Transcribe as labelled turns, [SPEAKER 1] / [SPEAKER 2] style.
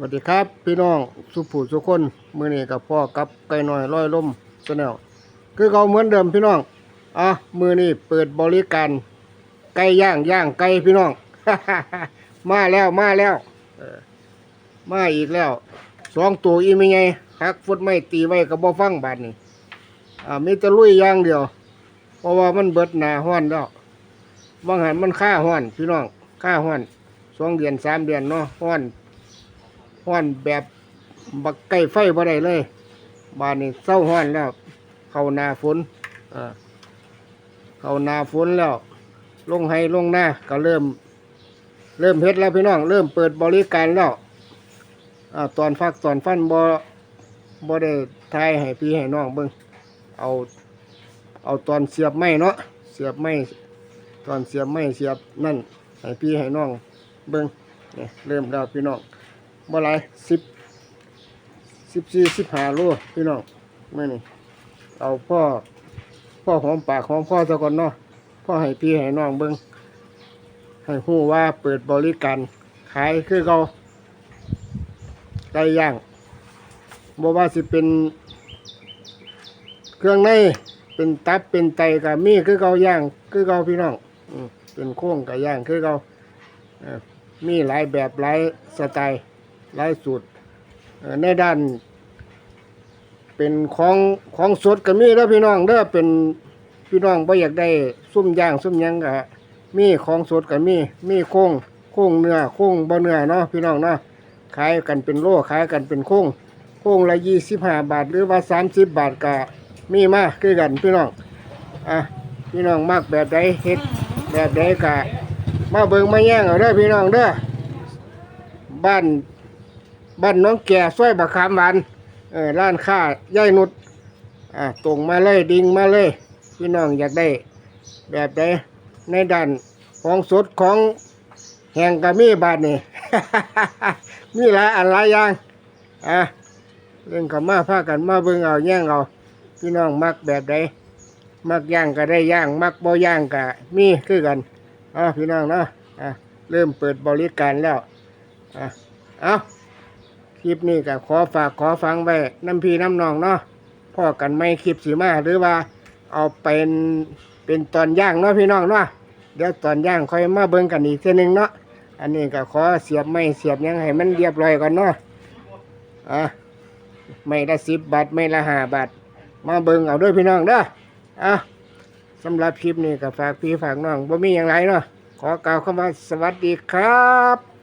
[SPEAKER 1] สวัสดีครับ พี่น้องสุผู้สุคนมือนี้กับพ่อกับไก่หน้อยร้อยล่มชาแนลคือเขาเหมือนเดิมพี่น้องอะมือนี้เปิดบริการไก่ย่างย่างไก่พี่น้อง มาแล้วมาแล้วมาอีกแล้วสองตัวอีไม่ไงหักฟุตไม่ตีไว้กับบ่ฟังบาดนี้อ่ามีแตะลุยย่างเดียว เพราะว่ามันเบิดหนาห้อนแล้วบางหันมันค่าห้อนพี่น้องค่าห้อนสองเดือนสามเดือนเนาะห้อน ห้อนแบบบักไก่ไฟบ่ได้เลยบ้านนี้เศร้าห้อนแล้ว เข้านาฝนเข้านาฝนแล้ว ลงให้ลงหน้าก็เริ่ม เริ่มเฮ็ดแล้วพี่น้อง เริ่มเปิดบริการแล้วอตอนฟักตอนฟันบ่บ่ได้ทายให้พี่ให้น้องเบิ่งเอา เอาตอนเสียบไม้เนาะเสียบไม้ตอนเสียบไม้เสียบนั่นให้พี่ให้น้องเบิ่งนี่เริ่มแล้วพี่น้อง บ่หลายสิบสิบสี่สิบห้าโลพี่น้องไม่นี่เอาพ่อพ่อหอมปากหอมพ่อซะก่อนเนาะพ่อให้พี่ให้น้องเบิ่งให้ฮู้ว่าเปิดบริการขายคือเขาไก่ย่างบ่ว่าสิเป็น เครื่องในเป็นตับเป็นไตกับมีคือเขาย่างคือเขาพี่น้องอเป็นโค้งกับย่างคือเขามีหลายแบบหลายสไตล์ หลายสูตรในด้าน เป็นของของสดก็มีแล้วพี่น้องเด้อเป็นพี่น้องบ่อยากได้ซุ่มย่างซุ่มยังก็มีของสดก็มีมีโค้งโค้งเนื้อโค้งบ่เนื้อเนาะพี่น้องเนาะขายกันเป็นโลขายกันเป็นโค้งโค้งละยี่สิบห้าบาท หรือว่าสามสิบบาทก็มีมาคือกันพี่น้องอะพี่น้องมักแบบใดเฮ็ดแบบใดก็มาเบิ่งมาแย่งเอาเด้อพี่น้องเด้อบ้าน บ้านน้องแก่ซอยบักขามหวานเออร้านค้าย่ายนุดอ่าตรงมาเลยดิ่งมาเลย พี่น้องอยากได้ แบบใดในด้านของสดของแห้งกะมีบาทนี่ มีหลายอันหลายอย่างอะเรื่องกับมาพากันมาเบิ่งเอาแย่งเอาพี่น้องมักแบบใดมักย่างก็ได้ย่าง มักบ่ย่างก็มีคือกันอะพี่น้องเนาะอะเริ่มเปิดบริการแล้วอะเอา คลิปนี้ก็ขอฝากขอฟังไว้น้ำพี่น้ำนองเนาะพ่อกันไม่คลิปสีมาหรือว่าเอาเป็นเป็นตอนย่างเนาะพี่น้องเนาะเดี๋ยวตอนย่างค่อยมาเบิ่งกันอีกเทีนึงเนาะอันนี้ก็ขอเสียบไม่เสียบยังให้มันเรียบร้อยก่อนเนาะอะไม่ละสิบบาทไม่ละห้าบาทมาเบิ่งเอาด้วยพี่น้องเด้ออะสำหรับคลิปนี้ก็ฝากพี่ฝากน้องบ่มีอย่างไรเนาะขอกล่าวคำว่าสวัสดีครับ